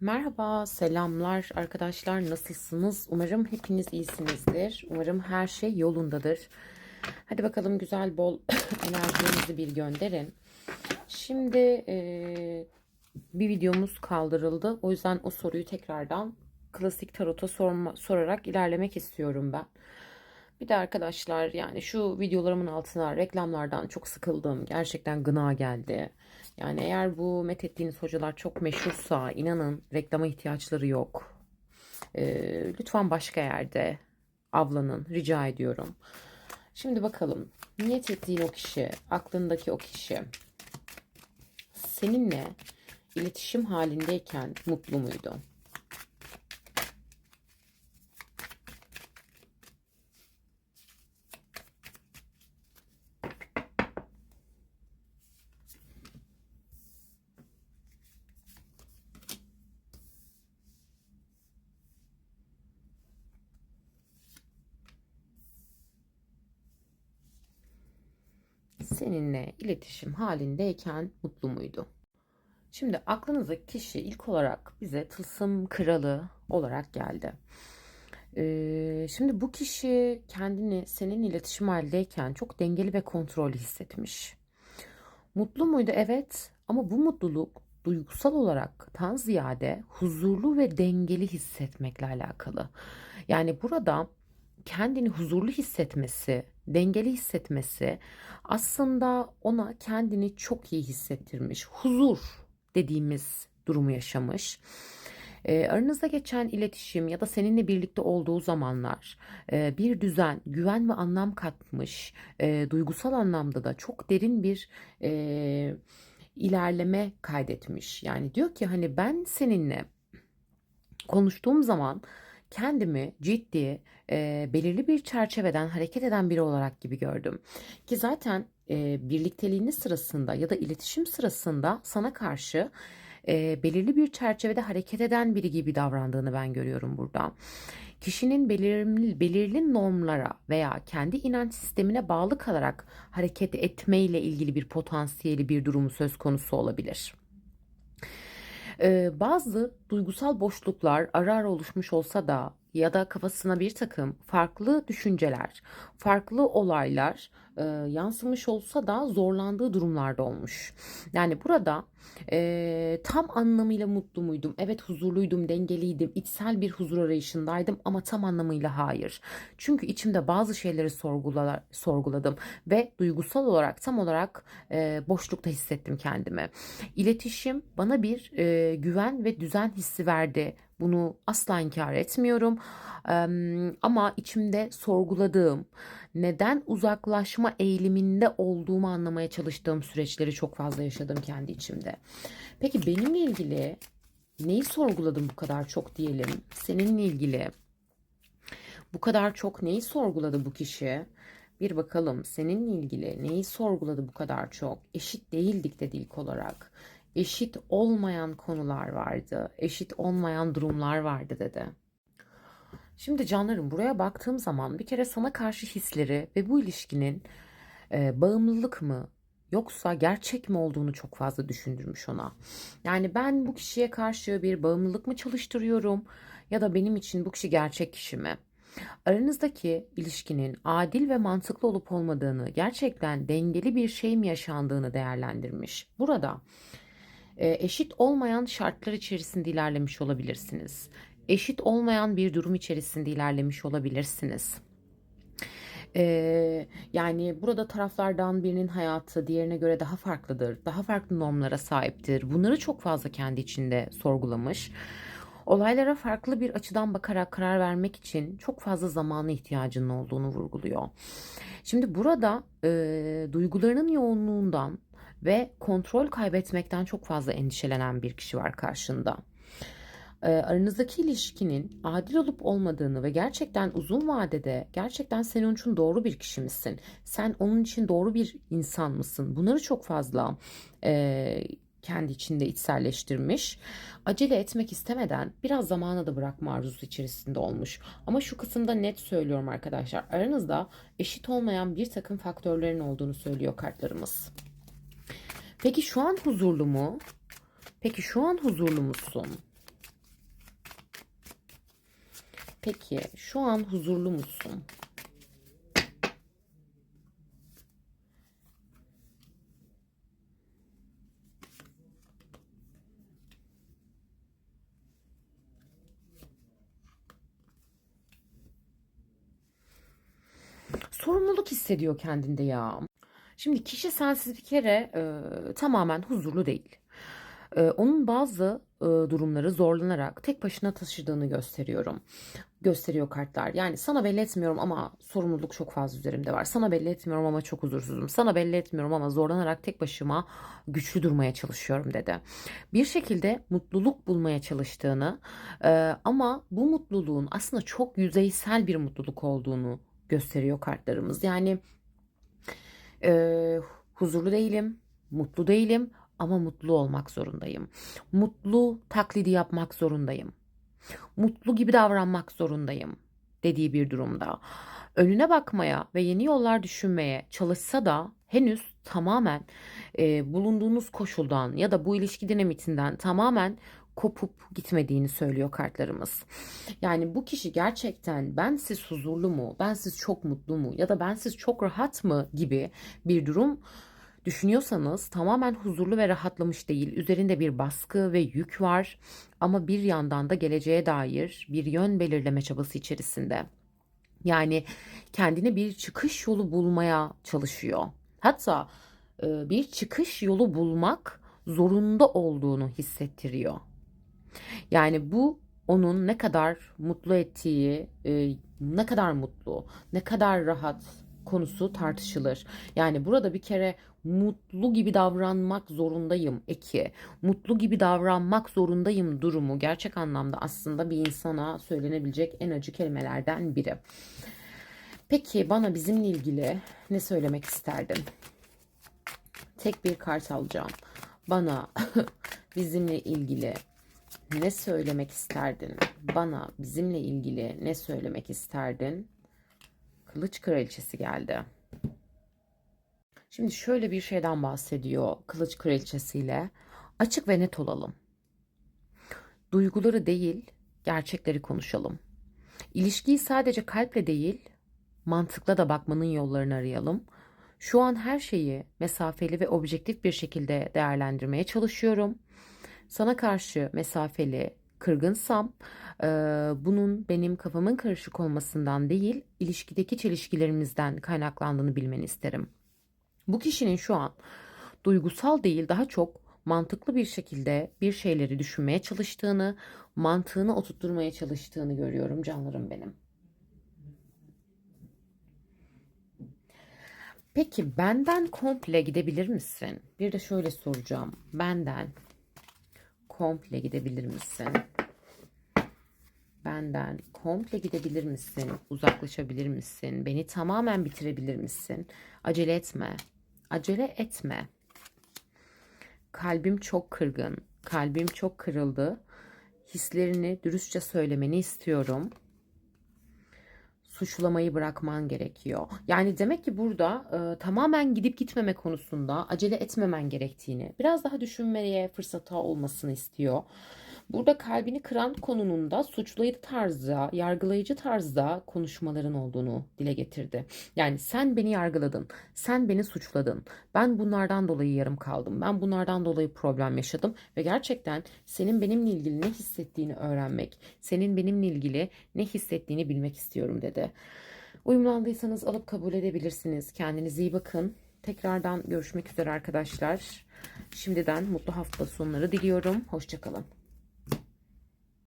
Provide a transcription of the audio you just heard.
Merhaba, selamlar arkadaşlar. Nasılsınız? Umarım hepiniz iyisinizdir. Umarım her şey yolundadır. Hadi bakalım güzel bol enerjinizi bir gönderin. Şimdi eee, bir videomuz kaldırıldı. O yüzden o soruyu tekrardan klasik tarota sorma, sorarak ilerlemek istiyorum ben. Bir de arkadaşlar yani şu videolarımın altına reklamlardan çok sıkıldım. Gerçekten gına geldi. Yani eğer bu methettiğiniz hocalar çok meşhursa inanın reklama ihtiyaçları yok. Ee, lütfen başka yerde avlanın rica ediyorum. Şimdi bakalım niyet ettiğin o kişi, aklındaki o kişi seninle iletişim halindeyken mutlu muydu? Seninle iletişim halindeyken mutlu muydu? Şimdi aklınızdaki kişi ilk olarak bize tılsım kralı olarak geldi. Ee, şimdi bu kişi kendini senin iletişim halindeyken çok dengeli ve kontrollü hissetmiş. Mutlu muydu? Evet. Ama bu mutluluk duygusal olarak tan ziyade huzurlu ve dengeli hissetmekle alakalı. Yani burada kendini huzurlu hissetmesi, dengeli hissetmesi aslında ona kendini çok iyi hissettirmiş. Huzur dediğimiz durumu yaşamış. E, aranızda geçen iletişim ya da seninle birlikte olduğu zamanlar e, bir düzen, güven ve anlam katmış. E, duygusal anlamda da çok derin bir e, ilerleme kaydetmiş. Yani diyor ki hani ben seninle konuştuğum zaman kendimi ciddi, e, belirli bir çerçeveden hareket eden biri olarak gibi gördüm. Ki zaten e, birlikteliğiniz sırasında ya da iletişim sırasında sana karşı e, belirli bir çerçevede hareket eden biri gibi davrandığını ben görüyorum burada. Kişinin belirli, belirli normlara veya kendi inanç sistemine bağlı kalarak hareket etmeyle ilgili bir potansiyeli bir durumu söz konusu olabilir. Ee, bazı duygusal boşluklar ara ara oluşmuş olsa da ya da kafasına bir takım farklı düşünceler, farklı olaylar e, yansımış olsa da zorlandığı durumlarda olmuş. Yani burada e, tam anlamıyla mutlu muydum? Evet huzurluydum, dengeliydim, içsel bir huzur arayışındaydım ama tam anlamıyla hayır. Çünkü içimde bazı şeyleri sorgula, sorguladım ve duygusal olarak tam olarak e, boşlukta hissettim kendimi. İletişim bana bir e, güven ve düzen hissi verdi. Bunu asla inkar etmiyorum. Ama içimde sorguladığım, neden uzaklaşma eğiliminde olduğumu anlamaya çalıştığım süreçleri çok fazla yaşadım kendi içimde. Peki benimle ilgili neyi sorguladım bu kadar çok diyelim? Seninle ilgili bu kadar çok neyi sorguladı bu kişi? Bir bakalım seninle ilgili neyi sorguladı bu kadar çok? Eşit değildik dedi ilk olarak. Eşit olmayan konular vardı. Eşit olmayan durumlar vardı dedi. Şimdi canlarım buraya baktığım zaman bir kere sana karşı hisleri ve bu ilişkinin e, bağımlılık mı yoksa gerçek mi olduğunu çok fazla düşündürmüş ona. Yani ben bu kişiye karşı bir bağımlılık mı çalıştırıyorum ya da benim için bu kişi gerçek kişi mi? Aranızdaki ilişkinin adil ve mantıklı olup olmadığını, gerçekten dengeli bir şey mi yaşandığını değerlendirmiş. Burada eşit olmayan şartlar içerisinde ilerlemiş olabilirsiniz. Eşit olmayan bir durum içerisinde ilerlemiş olabilirsiniz. Ee, yani burada taraflardan birinin hayatı diğerine göre daha farklıdır. Daha farklı normlara sahiptir. Bunları çok fazla kendi içinde sorgulamış. Olaylara farklı bir açıdan bakarak karar vermek için çok fazla zamana ihtiyacının olduğunu vurguluyor. Şimdi burada e, duygularının yoğunluğundan ve kontrol kaybetmekten çok fazla endişelenen bir kişi var karşında. E, aranızdaki ilişkinin adil olup olmadığını ve gerçekten uzun vadede gerçekten sen onun için doğru bir kişi misin? Sen onun için doğru bir insan mısın? Bunları çok fazla e, kendi içinde içselleştirmiş. Acele etmek istemeden biraz zamana da bırakma arzusu içerisinde olmuş. Ama şu kısımda net söylüyorum arkadaşlar. Aranızda eşit olmayan bir takım faktörlerin olduğunu söylüyor kartlarımız. Peki şu an huzurlu mu? Peki şu an huzurlu musun? Peki şu an huzurlu musun? Sorumluluk hissediyor kendinde ya. Şimdi kişi sensiz bir kere e, tamamen huzurlu değil. E, onun bazı e, durumları zorlanarak tek başına taşıdığını gösteriyorum. Gösteriyor kartlar. Yani sana belli etmiyorum ama sorumluluk çok fazla üzerimde var. Sana belli etmiyorum ama çok huzursuzum. Sana belli etmiyorum ama zorlanarak tek başıma güçlü durmaya çalışıyorum dedi. Bir şekilde mutluluk bulmaya çalıştığını e, ama bu mutluluğun aslında çok yüzeysel bir mutluluk olduğunu gösteriyor kartlarımız. Yani e, huzurlu değilim, mutlu değilim ama mutlu olmak zorundayım. Mutlu taklidi yapmak zorundayım. Mutlu gibi davranmak zorundayım dediği bir durumda. Önüne bakmaya ve yeni yollar düşünmeye çalışsa da henüz tamamen e, bulunduğunuz koşuldan ya da bu ilişki dinamitinden tamamen kopup gitmediğini söylüyor kartlarımız. Yani bu kişi gerçekten ben siz huzurlu mu, ben siz çok mutlu mu ya da ben siz çok rahat mı gibi bir durum düşünüyorsanız tamamen huzurlu ve rahatlamış değil. Üzerinde bir baskı ve yük var ama bir yandan da geleceğe dair bir yön belirleme çabası içerisinde. Yani kendine bir çıkış yolu bulmaya çalışıyor. Hatta e, bir çıkış yolu bulmak zorunda olduğunu hissettiriyor. Yani bu onun ne kadar mutlu ettiği, e, ne kadar mutlu, ne kadar rahat konusu tartışılır. Yani burada bir kere mutlu gibi davranmak zorundayım eki. Mutlu gibi davranmak zorundayım durumu gerçek anlamda aslında bir insana söylenebilecek en acı kelimelerden biri. Peki bana bizimle ilgili ne söylemek isterdin? Tek bir kart alacağım. Bana bizimle ilgili ne söylemek isterdin? Bana bizimle ilgili ne söylemek isterdin? Kılıç kraliçesi geldi. Şimdi şöyle bir şeyden bahsediyor kılıç kraliçesiyle. Açık ve net olalım. Duyguları değil, gerçekleri konuşalım. İlişkiyi sadece kalple değil, mantıkla da bakmanın yollarını arayalım. Şu an her şeyi mesafeli ve objektif bir şekilde değerlendirmeye çalışıyorum. Sana karşı mesafeli, kırgınsam e, bunun benim kafamın karışık olmasından değil, ilişkideki çelişkilerimizden kaynaklandığını bilmeni isterim. Bu kişinin şu an duygusal değil, daha çok mantıklı bir şekilde bir şeyleri düşünmeye çalıştığını, mantığını oturtturmaya çalıştığını görüyorum canlarım benim. Peki benden komple gidebilir misin? Bir de şöyle soracağım. Benden komple gidebilir misin? Benden komple gidebilir misin? Uzaklaşabilir misin? Beni tamamen bitirebilir misin? Acele etme. Acele etme. Kalbim çok kırgın. Kalbim çok kırıldı. Hislerini dürüstçe söylemeni istiyorum suçlamayı bırakman gerekiyor. Yani demek ki burada e, tamamen gidip gitmeme konusunda acele etmemen gerektiğini, biraz daha düşünmeye fırsata olmasını istiyor. Burada kalbini kıran konunun da suçlayıcı tarzda, yargılayıcı tarzda konuşmaların olduğunu dile getirdi. Yani sen beni yargıladın, sen beni suçladın. Ben bunlardan dolayı yarım kaldım. Ben bunlardan dolayı problem yaşadım ve gerçekten senin benimle ilgili ne hissettiğini öğrenmek, senin benimle ilgili ne hissettiğini bilmek istiyorum dedi. Uyumlandıysanız alıp kabul edebilirsiniz. Kendinize iyi bakın. Tekrardan görüşmek üzere arkadaşlar. Şimdiden mutlu hafta sonları diliyorum. Hoşçakalın.